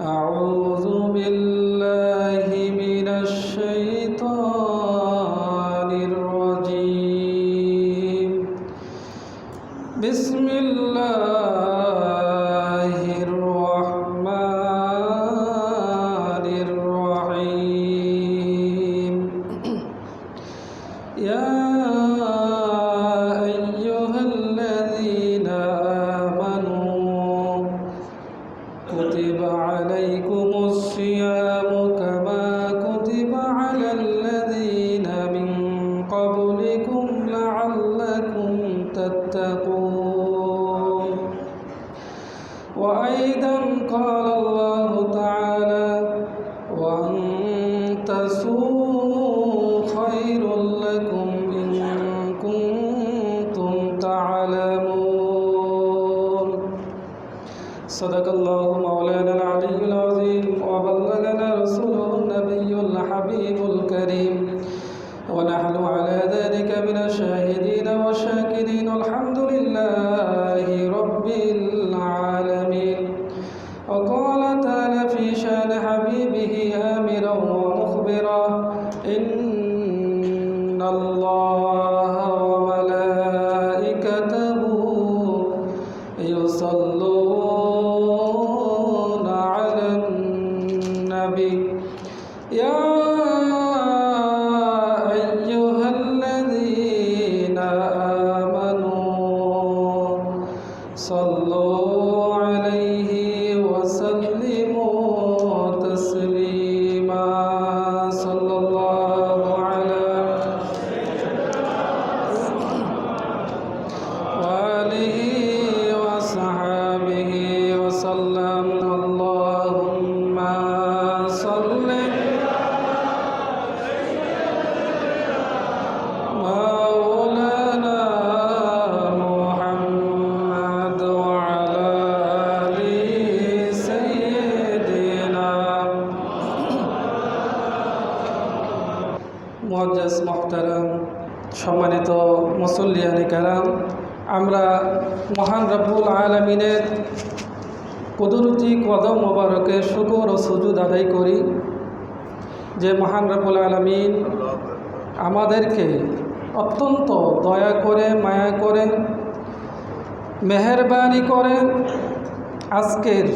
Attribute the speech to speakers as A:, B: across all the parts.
A: أعوذ بالله وأيضا قال কদম মোবারকে শুকর ও সুজুদ আদায় করি যে মহান রব্বুল আলমিন আমাদেরকে অত্যন্ত দয়া করে, মায়া করে, মেহরবানি করে আজকের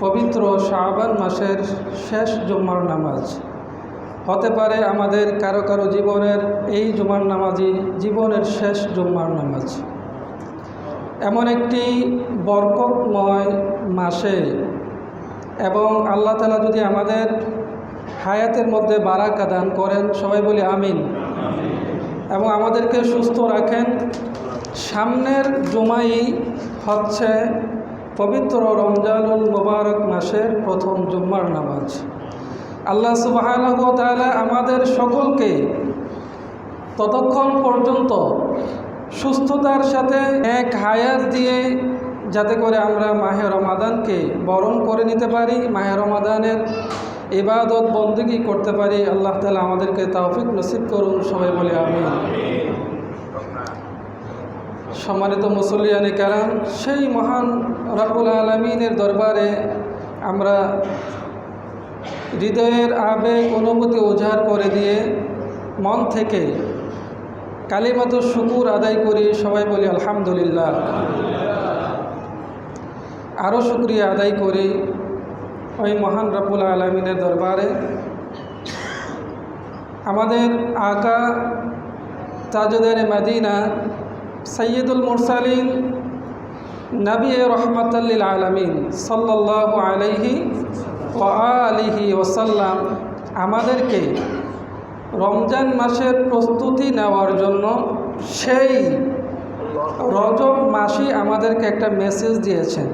A: পবিত্র শাবান মাসের শেষ জুম্মার নামাজ। হতে পারে আমাদের কারও কারও জীবনের এই জুমার নামাজই জীবনের শেষ জুম্মার নামাজ। এমন একটি বরকতময় মাসে এবং আল্লাহ তালা যদি আমাদের হায়াতের মধ্যে বারাকা দান করেন, সবাই বলি আমিন। এবং আমাদেরকে সুস্থ রাখেন। সামনের জুমাই হচ্ছে পবিত্র রমজানুল মোবারক মাসের প্রথম জুম্মার নামাজ। আল্লাহ সুবাহ আমাদের সকলকে ততক্ষণ পর্যন্ত সুস্থতার সাথে এক হায়াত দিয়ে যাতে করে আমরা মাহে রমাদানকে বরণ করে নিতে পারি, মাহে রমাদানের ইবাদত বন্দী করতে পারি। আল্লাহ তালা আমাদেরকে তাওফিক নসিব করুন, সবাই বলে আমি সম্মানিত মুসলিয়ানি কারাম, সেই মহান রাবুল আলমিনের দরবারে আমরা হৃদয়ের আবেগ, অনুভূতি উজাড় করে দিয়ে মন থেকে কালিমাত শুকুর আদায় করি। সবাই বলি আলহামদুলিল্লাহ। আরও শুক্রিয়া আদায় করি ওই মহান রব্বুল আলমিনের দরবারে। আমাদের আকা তাজুদের মাদিনা সৈয়দুল মুরসালিন নবী রহমতাল্লিল আলমিন সাল্লাহ আলহি ও আলিহি ওসাল্লাম আমাদেরকে রমজান মাসের প্রস্তুতি নেওয়ার জন্য সেই রজব মাসই আমাদেরকে একটা মেসেজ দিয়েছেন।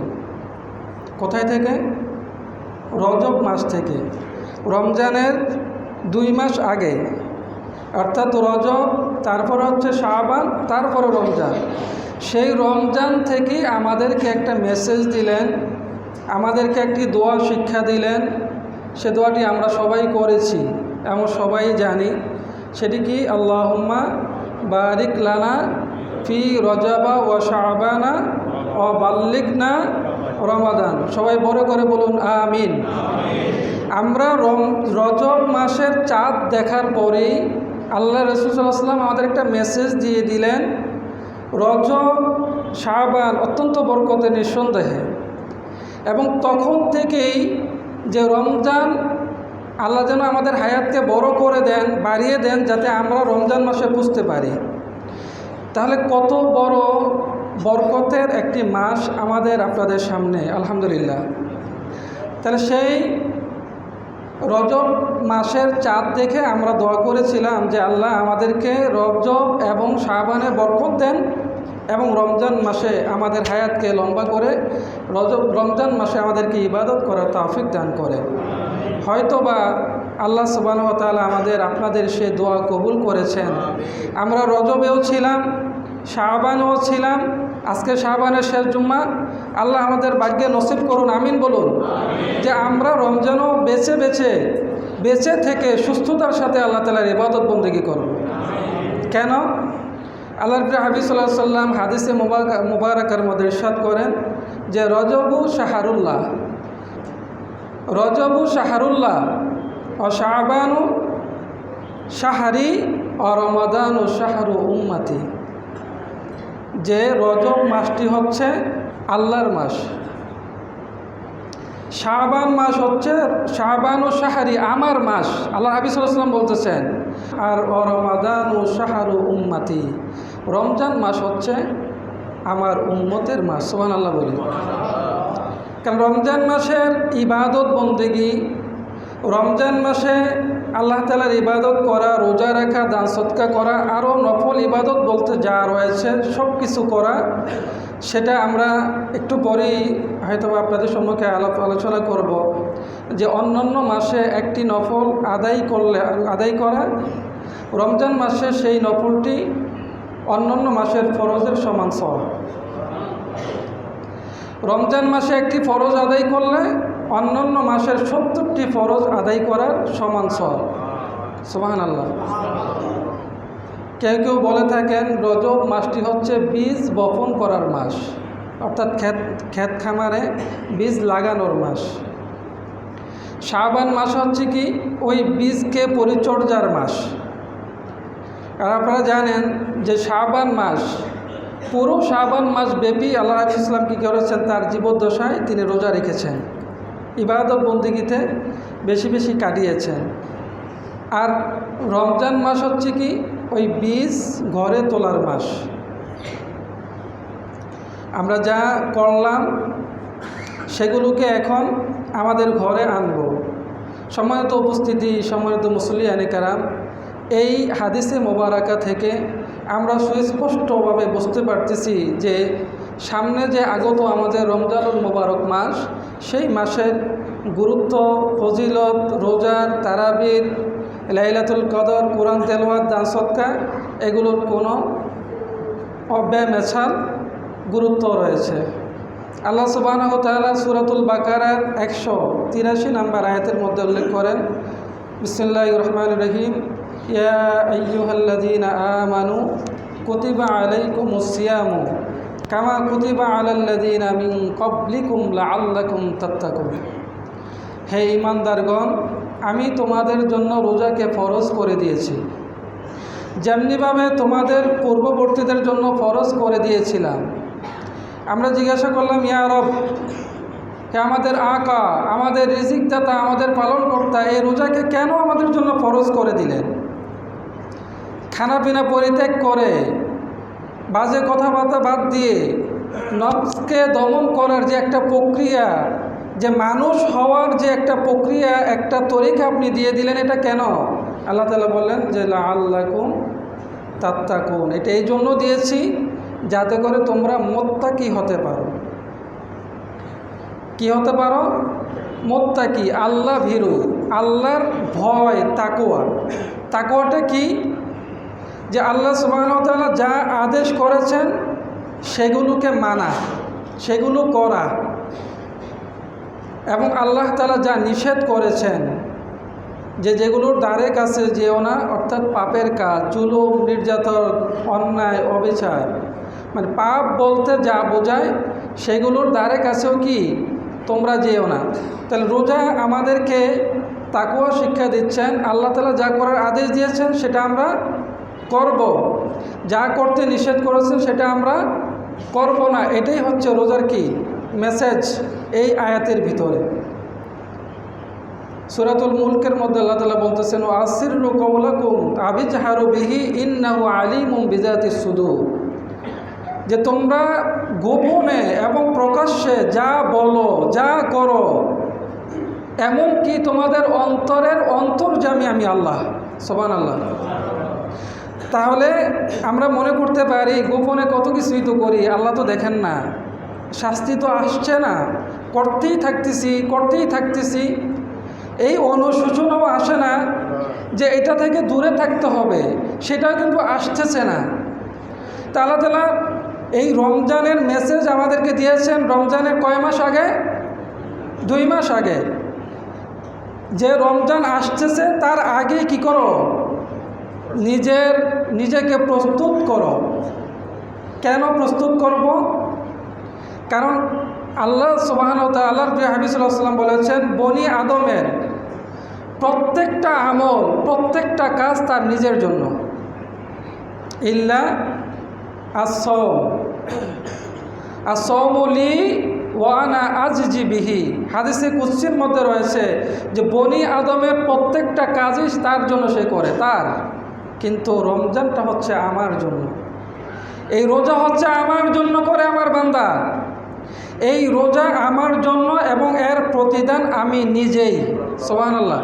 A: কোথায় থেকে? রজব মাস থেকে। রমজানের দুই মাস আগে। অর্থাৎ রজব, তারপর হচ্ছে শাহবান তারপরে রমজান। সেই রমজান থেকেই আমাদেরকে একটা মেসেজ দিলেন, আমাদেরকে একটি দোয়া শিক্ষা দিলেন। সে দোয়াটি আমরা সবাই করেছি এমন সবাই জানি। সেটি কি? আল্লাহম্মা বারিক লানা ফি রজাবা ও শাহবানা ও বাল্লিকনা রমাদান। সবাই বড় করে বলুন, আমিন। আমরা রজব মাসের চাঁদ দেখার পরেই আল্লাহ রসুলাম আমাদের একটা মেসেজ দিয়ে দিলেন, রজব শাহবান অত্যন্ত বরকতে নিঃসন্দেহে। এবং তখন থেকেই যে রমজান আল্লাহ যেন আমাদের হায়াতকে বড় করে দেন, বাড়িয়ে দেন, যাতে আমরা রমজান মাসে বুঝতে পারি। তাহলে কত বড় বরকতের একটি মাস আমাদের আপনাদের সামনে, আলহামদুলিল্লাহ। তাহলে সেই রজব মাসের চাঁদ দেখে আমরা দোয়া করেছিলাম যে আল্লাহ আমাদেরকে রজব এবং শাহবানে বরকত দেন এবং রমজান মাসে আমাদের হায়াতকে লম্বা করে, রজব, রমজান মাসে আমাদেরকে ইবাদত করার তাফিক দান করে হয়তোবা আল্লাহ সুবাহ তাআলা আমাদের আপনাদের সে দোয়া কবুল করেছেন। আমরা রজবেও ছিলাম শাহবানও ছিলাম আজকে শাহবানের শেষ জুম্মা, আল্লাহ আমাদের ভাগ্যে নসিব করুন, আমিন বলুন। যে আমরা রমজানও বেছে বেছে বেঁচে থেকে সুস্থতার সাথে আল্লাহ তালার ইবাদত বন্দিগি করব কেন? আল্লাহ হাবিব সাল্লাহ সাল্লাম হাদিসে মুবারক, মুবারকের মধ্যে ইরশাদ করেন যে, রজবু শাহারুল্লাহ রজবু শাহারুল্লাহ, ও শাহবানু শাহারি, ও রমাদানু শাহরু উম্মাতি। যে রজব মাসটি হচ্ছে আল্লাহর মাস। শাহবান মাস হচ্ছে শাহবান ও শাহারি আমার মাস আল্লাহ হাবিজ সাল্লাম বলতেছেন। আর ও রমাদান ও শাহারু উম্মাতি, রমজান মাস হচ্ছে আমার উম্মতের মাস সোহান আল্লাহ বলি। কারণ রমজান মাসের ইবাদত বন্দেগি, রমজান মাসে আল্লাহ তালার ইবাদত করা, রোজা রাখা, দান সৎকা করা আরও নফল ইবাদত বলতে যা রয়েছে সব কিছু করা, সেটা আমরা একটু পরেই হয়তো আপনাদের সম্মুখে আলাপ আলোচনা করব। যে অন্যান্য মাসে একটি নফল আদায় করলে, আদায় করা, রমজান মাসে সেই নফলটি অন্যান্য মাসের ফরজের সমান সহ রমজান মাসে একটি ফরজ আদায় করলে অন্যান্য মাসের সত্তরটি ফরজ আদায় করার সমান সব সোহান আল্লাহ কেউ কেউ বলে থাকেন, রজব মাসটি হচ্ছে বীজ বপন করার মাস। অর্থাৎ ক্ষেত ক্ষেত খামারে বীজ লাগানোর মাস। শাহবান মাস হচ্ছে কি? ওই বীজকে পরিচর্যার মাস। আর আপনারা জানেন যে শাহবান মাস, পুরো শাহবান মাস ব্যাপী আল্লাহ ইসলাম কী করেছেন? তার জীবদ্দশায় তিনি রোজা রেখেছেন। ইবাদত বন্দিগিতে বেশি বেশি কাটিয়েছেন আর রমজান মাস হচ্ছে কি? ওই বীজ ঘরে তোলার মাস। আমরা যা করলাম, সেগুলোকে এখন আমাদের ঘরে আনব। সম্মানিত উপস্থিতি, সম্মানিত মুসলি আনিকারাম, এই হাদিসে মোবারকা থেকে আমরা সুস্পষ্টভাবে বুঝতে পারতেছি যে সামনে যে আগত আমাদের রমজানুল মোবারক মাস, সেই মাসের গুরুত্ব, ফজিলত রোজার তারাবির, লাইলাতুল কদর, কোরআন তেলওয়াত, দান সৎকা এগুলোর কোনো অব্যয়মেছাল গুরুত্ব রয়েছে। আল্লাহ সুবাহ তালা সুরাতুল বাকারার একশো তিরাশি নাম্বার আয়াতের মধ্যে উল্লেখ করেন বিসমুল্লাহ রহমান রহিম, ইয়া আমানু কুতিবা আলাইকুমুস সিয়ামু। কামা কুতিবা আলাল্লাযীনা মিন ক্বাবলিকুম লাআল্লাকুম তাত্তাকুন। হে ইমানদারগণ আমি তোমাদের জন্য রোজাকে ফরজ করে দিয়েছি। যেমনিভাবে তোমাদের পূর্ববর্তীদের জন্য ফরজ করে দিয়েছিলাম। আমরা জিজ্ঞাসা করলাম, ইয়া রব, হে আমাদের আঁকা, আমাদের রিজিকদাতা, আমাদের পালনকর্তা, এই রোজাকে কেন আমাদের জন্য ফরজ করে দিলেন? খানাপিনা পরিত্যাগ করে বাজে কথাবার্তা বাদ দিয়ে নফসকে দমন করার যে একটা প্রক্রিয়া, যে মানুষ হওয়ার যে একটা প্রক্রিয়া, একটা তরিকা আপনি দিয়ে দিলেন এটা কেন? আল্লাহ তালা বললেন যে আল্লাকুম তাত্তাকুন। এটা এই জন্য দিয়েছি যাতে করে তোমরা মোত্তাকি হতে পারো। কি হতে পারো? মোত্তাকি, আল্লাহ ভীরু, আল্লাহর ভয় তাকোয়া তাকোয়াটা কি? যে আল্লাহ সুবাহতাল্লাহ যা আদেশ করেছেন সেগুলোকে মানা, সেগুলো করা এবং আল্লাহ তালা যা নিষেধ করেছেন যে যেগুলোর দ্বারে কাছে যেও না, অর্থাৎ পাপের কাজ চুলুম নির্যাতন, অন্যায়, অবিচার মানে পাপ বলতে যা বোঝায় সেগুলোর দ্বারে কাছেও কি? তোমরা যেও না। তাহলে রোজা আমাদেরকে তাকুয়া শিক্ষা দিচ্ছেন, আল্লাহ তালা যা করার আদেশ দিয়েছেন সেটা আমরা করব। যা করতে নিষেধ করেছেন সেটা আমরা করব না। এটাই হচ্ছে রোজার কি? মেসেজ এই আয়াতের ভিতরে। সুরাতুল মুলকের মধ্যে আল্লাহ তালা বলতেছেন ও আসির কৌলাকুম আবিজ হারু বিহি ইন্নাহু আলিমুম বিজাতি সুদু যে তোমরা গোপনে এবং প্রকাশ্যে যা বলো, যা করো, এমনকি তোমাদের অন্তরের অন্তর্জামী আমি আল্লাহ। সোবান আল্লাহ তাহলে আমরা মনে করতে পারি, গোপনে কত কিছুই তো করি, আল্লাহ তো দেখেন না। শাস্তি তো আসছে না। করতেই থাকতেছি করতেই থাকতেছি। এই অনুশোচনাও আসে না যে এটা থেকে দূরে থাকতে হবে, সেটাও কিন্তু আসতেছে না। তা আল্লাহ তালা এই রমজানের মেসেজ আমাদেরকে দিয়েছেন, রমজানের কয় মাস আগে? দুই মাস আগে। যে রমজান আসতেছে, তার আগে কি করো? নিজের, নিজেকে প্রস্তুত করো। কেন প্রস্তুত করব? কারণ আল্লাহ সুবাহন আল্লাহর প্রিয় হাবিসুল্লাহাম বলেছেন, বনি আদমের প্রত্যেকটা আমল, প্রত্যেকটা কাজ তার নিজের জন্য। ইল্লা আসম আসমলি ওয়ানা আজজি বিহি। হাদিসে কুচ্ছির মধ্যে রয়েছে যে বনি আদমের প্রত্যেকটা কাজই তার জন্য সে করে, তার। কিন্তু রমজানটা হচ্ছে আমার জন্য। এই রোজা হচ্ছে আমার জন্য করে আমার বান্দা। এই রোজা আমার জন্য এবং এর প্রতিদান আমি নিজেই। সোহান আল্লাহ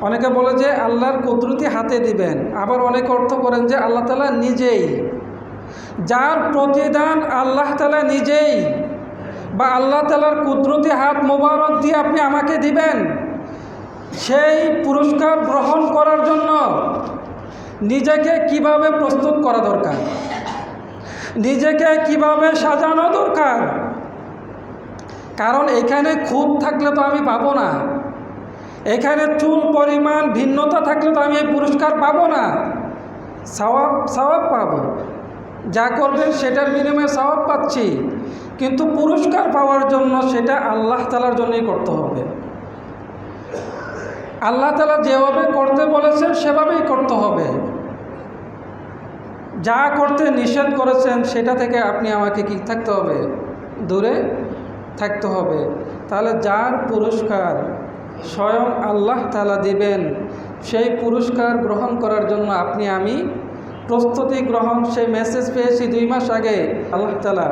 A: অনেকে বলে যে আল্লাহর কুদরতি হাতে দিবেন। আবার অনেকে অর্থ করেন যে আল্লাহ তালা নিজেই। যার প্রতিদান আল্লাহ তালা নিজেই। বা আল্লাহ তালার কুদরতি হাত মোবারক দিয়ে আপনি আমাকে দিবেন। সেই পুরস্কার গ্রহণ করার জন্য নিজেকে কীভাবে প্রস্তুত করা দরকার? নিজেকে কীভাবে সাজানো দরকার? কারণ এখানে খুব থাকলে তো আমি পাবো না। এখানে চুল পরিমাণ ভিন্নতা থাকলে তো আমি এই পুরস্কার পাবো না। সওয়াব সওয়াব পাবো। যা করবেন সেটার বিনিময়ে সওয়াব পাচ্ছি। কিন্তু পুরস্কার পাওয়ার জন্য সেটা আল্লাহ তালার জন্যই করতে হবে। আল্লাহ তালা যেভাবে করতে বলেছেন সেভাবেই করতে হবে। যা করতে নিষেধ করেছেন, সেটা থেকে আপনি আমাকে কি থাকতে হবে? দূরে থাকতে হবে। তাহলে যার পুরস্কার স্বয়ং আল্লাহ তালা দিবেন, সেই পুরস্কার গ্রহণ করার জন্য আপনি, আমি প্রস্তুতি গ্রহণ, সেই মেসেজ পেয়েছি দুই মাস আগে আল্লাহ তালা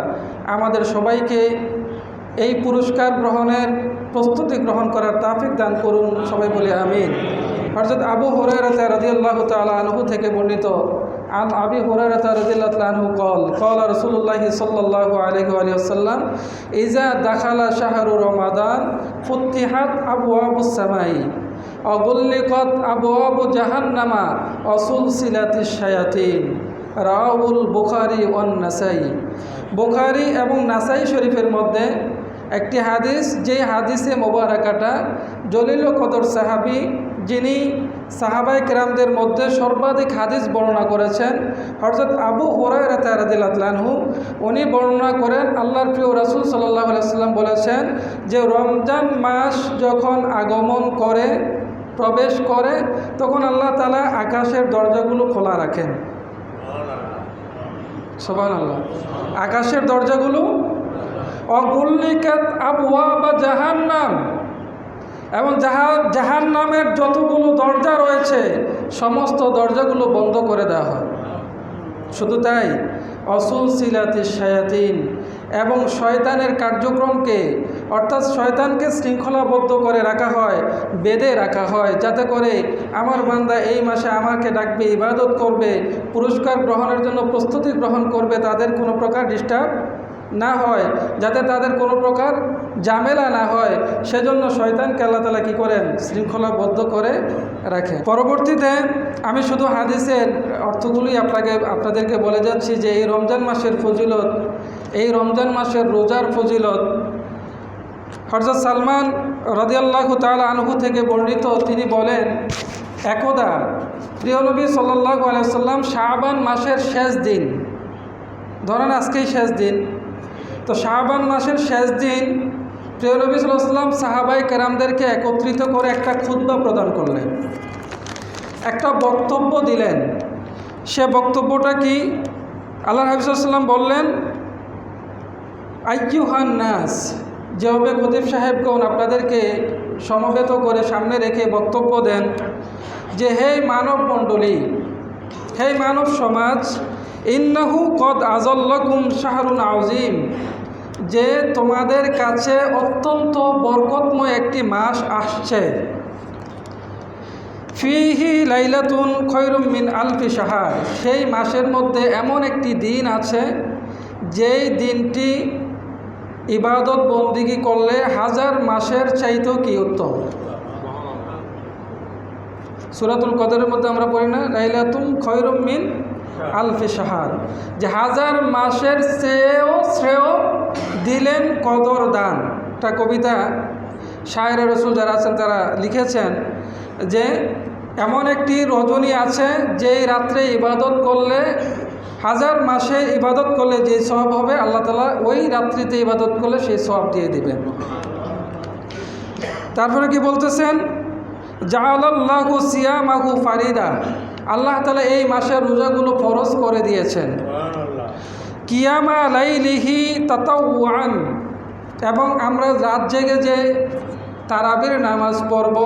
A: আমাদের সবাইকে এই পুরস্কার গ্রহণের প্রস্তুতি গ্রহণ করার তাফিক দান করুন, সবাই বলে আমিন। হরজত আবু হরাইরাতা রাদিয়াল্লাহ তালা আনহু থেকে বর্ণিত আন আবি আনহু কল কল রাসূলুল্লাহি সাল্লাল্লাহু আলাইহি ওয়া সাল্লাম ইজা দাখালা শাহরু রমাদান ফুতিহাত আবওয়াবুস সামাই, অগুল্লিকত আবওয়াবু জাহান্নামা অসুলসিলাতিশ শায়াতিন রাউল বুখারি ওয়ান নাসাই। বুখারি এবং নাসাই শরীফের মধ্যে একটি হাদিস যে হাদিসে মোবারকাটা, জলিল কদর সাহাবি যিনি সাহাবাই কেরামদের মধ্যে সর্বাধিক হাদিস বর্ণনা করেছেন হরজত আবু হোরাই রাতারাদিল্লাহু উনি বর্ণনা করেন, আল্লাহর প্রিয় রাসুল সাল্লাহ সাল্লাম বলেছেন যে রমজান মাস যখন আগমন করে, প্রবেশ করে, তখন আল্লাহ তালা আকাশের দরজাগুলো খোলা রাখেন। সোবান আল্লাহ আকাশের দরজাগুলো অগুল্লিকাত আবওয়া বা জাহান্নাম। এবং যাহা জাহান নামের যতগুলো দরজা রয়েছে, সমস্ত দরজাগুলো বন্ধ করে দেওয়া হয়। শুধু তাই, অসুল সিলাতি শায়াতিন, এবং শয়তানের কার্যক্রমকে, অর্থাৎ শয়তানকে শৃঙ্খলাবদ্ধ করে রাখা হয়, বেঁধে রাখা হয়, যাতে করে আমার বান্দা এই মাসে আমাকে ডাকবে, ইবাদত করবে, পুরস্কার গ্রহণের জন্য প্রস্তুতি গ্রহণ করবে, তাদের কোনো প্রকার ডিস্টার্ব না হয়, যাতে তাদের কোনো প্রকার জামেলা না হয়। সেজন্য শয়তানকে আল্লাহ তালা কী করেন? শৃঙ্খলাবদ্ধ করে রাখে পরবর্তীতে আমি শুধু হাদিসের অর্থগুলি আপনাকে, আপনাদেরকে বলে যাচ্ছি যে এই রমজান মাসের ফজিলত, এই রমজান মাসের রোজার ফজিলত হরজত সালমান রদিয়াল্লাহ তাল আনহু থেকে বর্ণিত। তিনি বলেন, একদা প্রিয়নবী সাল্লাহ আলাইসাল্লাম শাহবান মাসের শেষ দিন। ধরেন আজকেই শেষ দিন। তো শাহবান মাসের শেষ দিন প্রিয় নবী সাল্লাম সাহাবাই কেরামদেরকে একত্রিত করে একটা ক্ষুদ্র প্রদান করলেন। একটা বক্তব্য দিলেন। সে বক্তব্যটা কি? আল্লাহ হাবিসাল্লাম বললেন, আইয়ুহান নাস যেভাবে খতিব সাহেবগণ আপনাদেরকে সমবেত করে সামনে রেখে বক্তব্য দেন যে, হে মানব মণ্ডলী, হে মানব সমাজ, ইন্নাহু কদ আজল্লাকুম শাহরুন আউজিম যে তোমাদের কাছে অত্যন্ত বরকতময় একটি মাস আসছে। ফিহি লাইলাতুন খৈরুম মিন আলফি সাহার সেই মাসের মধ্যে এমন একটি দিন আছে, যেই দিনটি ইবাদত বন্দিগি করলে হাজার মাসের চাইতেও কি উত্তম? সুরাতুল কদরের মধ্যে আমরা পড়ি না, লাইলাতুন খৈরুম মিন আলফি সাহার যে হাজার মাসের চেয়েও শ্রেয় দিলেন কদর দান। একটা কবিতা শায়ের রসুল যারা আছেন তারা লিখেছেন যে, এমন একটি রজনী আছে যেই রাত্রে ইবাদত করলে, হাজার মাসে ইবাদত করলে যে সব হবে, আল্লাহ তালা ওই রাত্রিতে ইবাদত করলে সেই সব দিয়ে দিবেন। তারপরে কি বলতেছেন? জাহাল্লাহু সিয়ামাহু ফারিদা। আল্লাহ তালা এই মাসের রোজাগুলো ফরজ করে দিয়েছেন। কিয়ামা লাইলিহি তাতাওয়ান এবং আমরা রাত জেগে যে তারাবির নামাজ পড়ব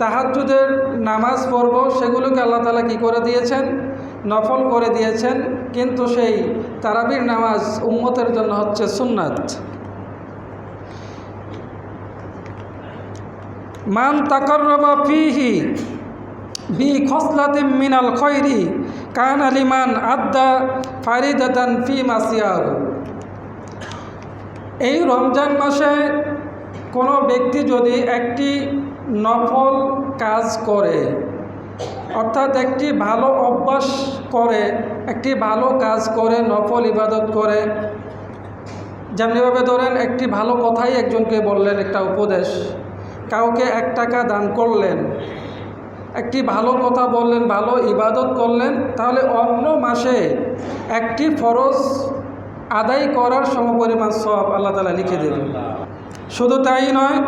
A: তাহাজুদের নামাজ পড়ব, সেগুলোকে আল্লাহ তালা কি করে দিয়েছেন? নফল করে দিয়েছেন। কিন্তু সেই তারাবির নামাজ উম্মতের জন্য হচ্ছে সুন্নাত। মান তাকরবা ফিহি বি খসলাতিম মিনাল খৈরি, কান আলিমান আদ্দা ফারিদাতান ফি মাসিয়াহু। এই রমজান মাসে কোনো ব্যক্তি যদি একটি নফল কাজ করে, অর্থাৎ একটি ভালো অভ্যাস করে, একটি ভালো কাজ করে, নফল ইবাদত করে, যেমনিভাবে ধরেন একটি ভালো কথাই একজনকে বললেন একটা উপদেশ, কাউকে এক টাকা দান করলেন একটি ভালো কথা বললেন, ভালো ইবাদত করলেন, তাহলে অন্য মাসে একটি ফরজ আদায় করার সমপরিমাণ সব আল্লাহ তালা লিখে দেবেন। শুধু তাই নয়,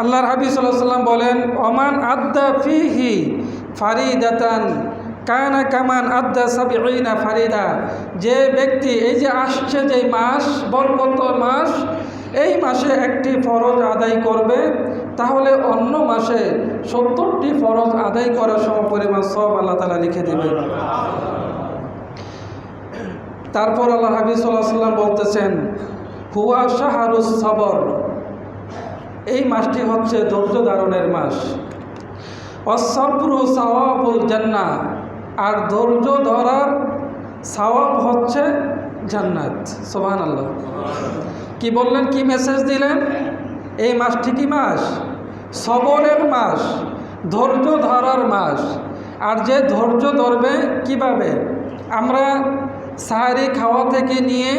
A: আল্লাহর সাল্লাহ সাল্লাম বলেন অমান আদ্দা ফিহি ফারিদাতান, কানা কামান আদ্দা সাবিনা ফারিদা। যে ব্যক্তি, এই যে আসছে যে মাস, বরকত মাস, এই মাসে একটি ফরজ আদায় করবে তাহলে অন্য মাসে সত্তরটি ফরজ আদায় করার সমপরিমাণ সব আল্লাহ তালা লিখে দেবেন। তারপর আল্লাহ সাল্লাহ সাল্লাম বলতেছেন, হুয়া শাহরুস সবর। এই মাসটি হচ্ছে ধৈর্য ধারণের মাস। অসব্রু সওয়াবুল জান্না আর ধৈর্য ধরার সাওয়াব হচ্ছে জান্নাত। সোহান আল্লাহ কি বললেন? কি মেসেজ দিলেন? এই মাসটি কি মাস? সবরের মাস, ধৈর্য ধরার মাস। আর যে ধৈর্য ধরবে, কীভাবে? আমরা সাহারি খাওয়া থেকে নিয়ে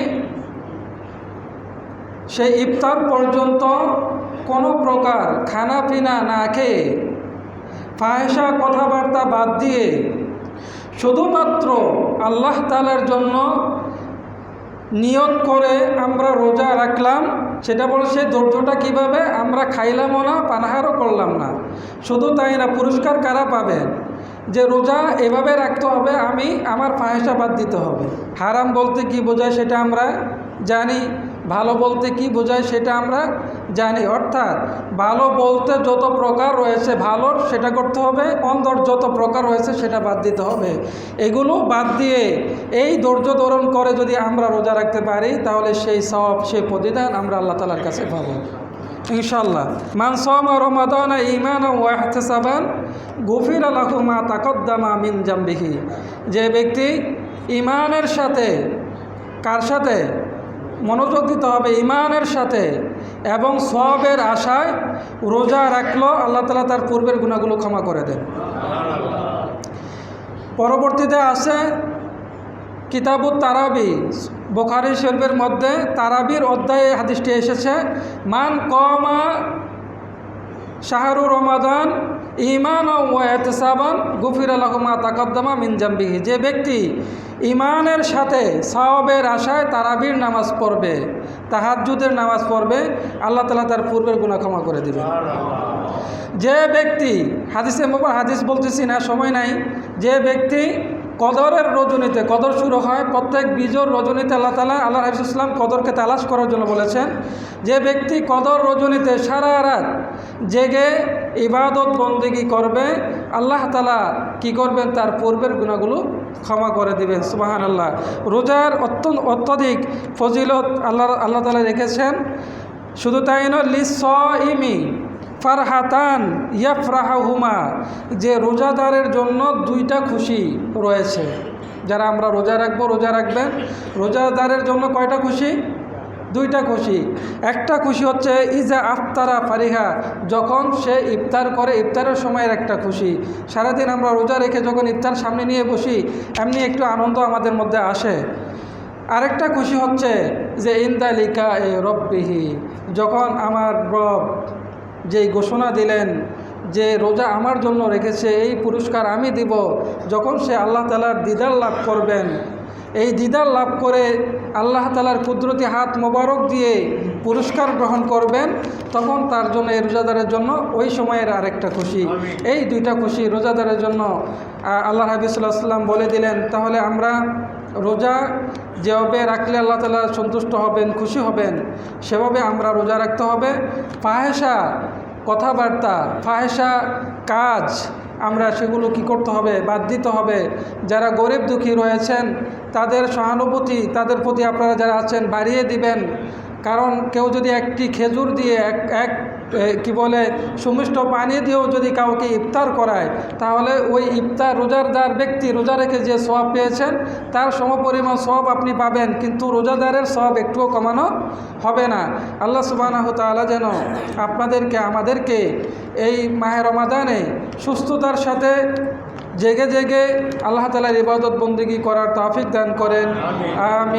A: সেই ইফতার পর্যন্ত কোনো প্রকার খানা পিনা না খেয়ে ফাহেসা কথাবার্তা বাদ দিয়ে শুধুমাত্র আল্লাহ তালার জন্য নিয়ত করে আমরা রোজা রাখলাম, সেটা বলে সে ধৈর্যটা কীভাবে আমরা খাইলামও না, পানাহারও করলাম না। শুধু তাই না, পুরস্কার কারা পাবে? যে রোজা এভাবে রাখতে হবে, আমি আমার ফাহেসা বাদ দিতে হবে। হারাম বলতে কি বোঝায় সেটা আমরা জানি। ভালো বলতে কি বোঝায় সেটা আমরা জানি। অর্থাৎ ভালো বলতে যত প্রকার রয়েছে ভালোর সেটা করতে হবে, অন্ধর যত প্রকার রয়েছে সেটা বাদ দিতে হবে। এগুলো বাদ দিয়ে এই ধৈর্য ধারণ করে যদি আমরা রোজা রাখতে পারি, তাহলে সেই সব সেই প্রতিদান আমরা আল্লাহ তালার কাছে পাবো। ইনশাল্লাহ মানসম রমাদান ইমান ওয়াহতেসাবান গফির আলাহু মা তাকদ্দামা মিন জাম্বিহি। যে ব্যক্তি ইমানের সাথে, কার সাথে? মনোযোগ দিতে হবে ইমানের সাথে এবং সবের আশায় রোজা রাখল আল্লাহ তালা তার পূর্বের গুণাগুলো ক্ষমা করে দেন। পরবর্তীতে আছে কিতাবুত তারাবি, বোখারি শরীফের মধ্যে তারাবির অধ্যায়ে হাদিসটি এসেছে, মান কমা শাহরু রমাদান ইমান ও এহতেসাবান গুফির আলহমা তাকদ্দমা মিনজাম্বিহি যে ব্যক্তি ইমানের সাথে সাওয়াবের আশায় তারাবির নামাজ পড়বে, তাহাজ্জুদের নামাজ পড়বে, আল্লাহ তালা তার পূর্বের গুণা ক্ষমা করে দেবে যে ব্যক্তি, হাদিসে মোবার হাদিস বলতেছি না, সময় নাই। যে ব্যক্তি কদরের রজনীতে, কদর শুরু হয়, প্রত্যেক বিজোর রজনীতে আল্লাহ তালা, আল্লাহ হাফিজুসলাম কদরকে তালাশ করার জন্য বলেছেন, যে ব্যক্তি কদর রজনীতে সারা রাত জেগে ইবাদত বন্দিগি করবে, আল্লাহ তালা কি করবেন? তার পূর্বের গুণাগুলো ক্ষমা করে দিবেন সুবাহান আল্লাহ রোজার অত্যন্ত, অত্যধিক ফজিলত আল্লাহ আল্লাহ তালা রেখেছেন, শুধু তাই নয় লিস ইমি ফারহাতান ইয়াফরাহুমা যে রোজাদারের জন্য দুইটা খুশি রয়েছে। যারা আমরা রোজা রাখব, রোজা রাখবেন। রোজাদারের জন্য কয়টা খুশি? দুইটা খুশি। একটা খুশি হচ্ছে, ইজা আফতারা ফারিহা, যখন সে ইফতার করে, ইফতারের সময়ের একটা খুশি। সারাদিন আমরা রোজা রেখে যখন ইফতার সামনে নিয়ে বসি, এমনি একটু আনন্দ আমাদের মধ্যে আসে। আরেকটা খুশি হচ্ছে যে ইন্দালিকা এ রব্বিহি, যখন আমার রব যেই ঘোষণা দিলেন যে রোজা আমার জন্য রেখেছে, এই পুরস্কার আমি দিব, যখন সে আল্লাহ তালার দিদার লাভ করবেন। এই দিদার লাভ করে আল্লাহ তালার কুদরতি হাত মোবারক দিয়ে পুরস্কার গ্রহণ করবেন, তখন তার জন্য এই রোজাদারের জন্য ওই সময়ের আরেকটা খুশি। এই দুইটা খুশি রোজাদারের জন্য আল্লাহ হাবিবুল্লাহ সাল্লাম বলে দিলেন, তাহলে আমরা রোজা যেভাবে রাখলে আল্লাহ তালা সন্তুষ্ট হবেন, খুশি হবেন, সেভাবে আমরা রোজা রাখতে হবে। ফাহেসা কথাবার্তা ফাহেসা কাজ আমরা সেগুলো কি করতে হবে? বাদ দিতে হবে। যারা গরিব দুঃখী রয়েছেন, তাদের সহানুভূতি, তাদের প্রতি আপনারা যারা আছেন, বাড়িয়ে দিবেন। কারণ কেউ যদি একটি খেজুর দিয়ে এক এক কি বলে সুমিষ্ট পানি দিয়েও যদি কাউকে ইফতার করায় তাহলে ওই ইফতার রোজারদার ব্যক্তি রোজা রেখে যে সব পেয়েছেন তার সমপরিমাণ সব আপনি পাবেন কিন্তু রোজাদারের সব একটুও কমানো হবে না। আল্লাহ সুবাহ তাআলা যেন আপনাদেরকে আমাদেরকে এই মাহের রমাদানে সুস্থতার সাথে জেগে জেগে আল্লাহ তালার ইবাদত বন্দিগি করার তাফিক দান করেন। আমি